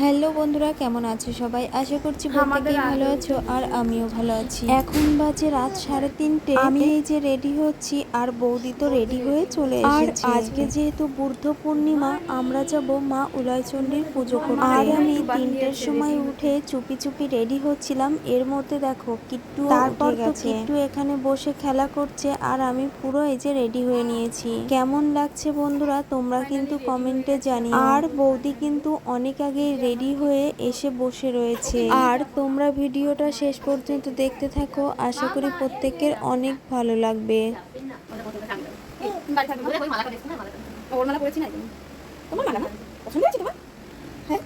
Hello বন্ধুরা কেমন আছো সবাই? আশা করছি প্রত্যেকেই ভালো আছো আর আমিও ভালো আছি। এখন বাজে রাত সাড়ে তিনটে। আমি এই যে রেডি হচ্ছি আর বৌদি তো রেডি হয়ে চলে আর আজকে যেহেতু বুদ্ধ পূর্ণিমা আমরা যাব মা উদয়চণ্ডীর পুজো করতে। আর আমি তিনটের সময় উঠে চুপি চুপি রেডি হচ্ছিলাম। এর মধ্যে দেখো কিট্টু তারপর তো কিট্টু এখানে বসে খেলা করছে আর আমি পুরো এই যে রেডি হয়ে নিয়েছি। কেমন লাগছে বন্ধুরা তোমরা কিন্তু কমেন্টে জানিও। আর বৌদি কিন্তু অনেক আগে রেডি হয়ে এসে বসে রয়েছে। আর তোমরা ভিডিওটা শেষ পর্যন্ত দেখতে থাকো। আশা করি প্রত্যেকের অনেক ভালো লাগবে। তোমার মালা না? পছন্দ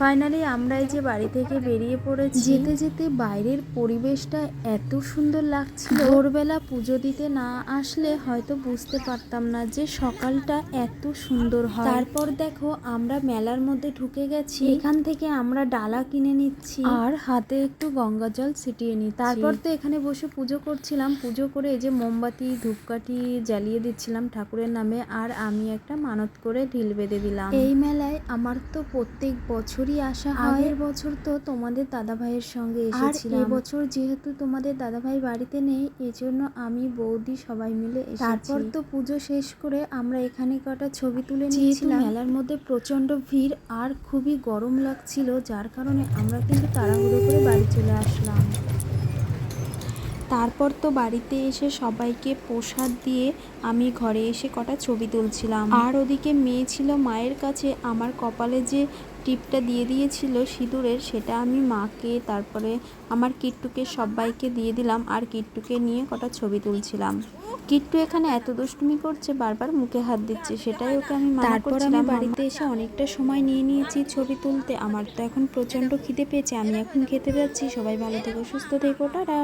ফাইনালি আমরা এই যে বাড়ি থেকে বেরিয়ে পড়েছি যেতে যেতে বাইরের পরিবেশটা এত সুন্দর লাগছিল। ভোরবেলা পুজো দিতে না আসলে হয়তো বুঝতে পারতাম না যে সকালটা এত সুন্দর হয়। তারপর দেখো আমরা মেলার মধ্যে ঢুকে গেছি। এখান থেকে আমরা ডালা কিনে নিচ্ছি। আর হাতে একটু গঙ্গা জল ছিটিয়ে নিচ্ছি। তারপর তো এখানে বসে পুজো করছিলাম। পুজো করে এই যে মোমবাতি ধূপকাঠি জ্বালিয়ে দিচ্ছিলাম ঠাকুরের নামে। আর আমি একটা মানত করে ঢিল বেঁধে দিলাম। এই মেলায় আমার তো প্রত্যেক বছরই আসা হয়। আগের বছর তো তোমাদের দাদা ভাইয়ের সঙ্গে এসেছিলাম। আর বছর যেহেতু তোমাদের দাদা ভাই বাড়িতে নেই এজন্য আমি বৌদি সবাই মিলে এসেছি। তারপর তো পুজো শেষ করে আমরা এখানে কটা ছবি তুলে নিয়েছিলাম। মেলার মধ্যে প্রচণ্ড ভিড় আর খুবই গরম লাগছিল যার কারণে আমরা কিন্তু তাড়াহুড়ো করে বাড়ি চলে আসলাম। তারপর তো বাড়িতে এসে সবাইকে প্রসাদ দিয়ে আমি ঘরে এসে কটা ছবি তুলছিলাম। আর ওদিকে মেয়ে ছিল মায়ের কাছে আমার কপালে যে টিপটা দিয়ে দিয়েছিল সিঁদুরের সেটা আমি মাকে তারপরে আমার কিট্টুকে সবাইকে দিয়ে দিলাম আর কিট্টুকে নিয়ে কটা ছবি তুলছিলাম। কিট্টু এখানে এত দুষ্টুমি করছে বারবার মুখে হাত দিচ্ছে সেটাই ওকে আমি তারপর আমি বাড়িতে এসে অনেকটা সময় নিয়ে নিয়েছি ছবি তুলতে। আমার তো এখন প্রচণ্ড খিদে পেয়েছে আমি এখন খেতে যাচ্ছি। সবাই ভালো থেকো সুস্থ থেকো টাটা।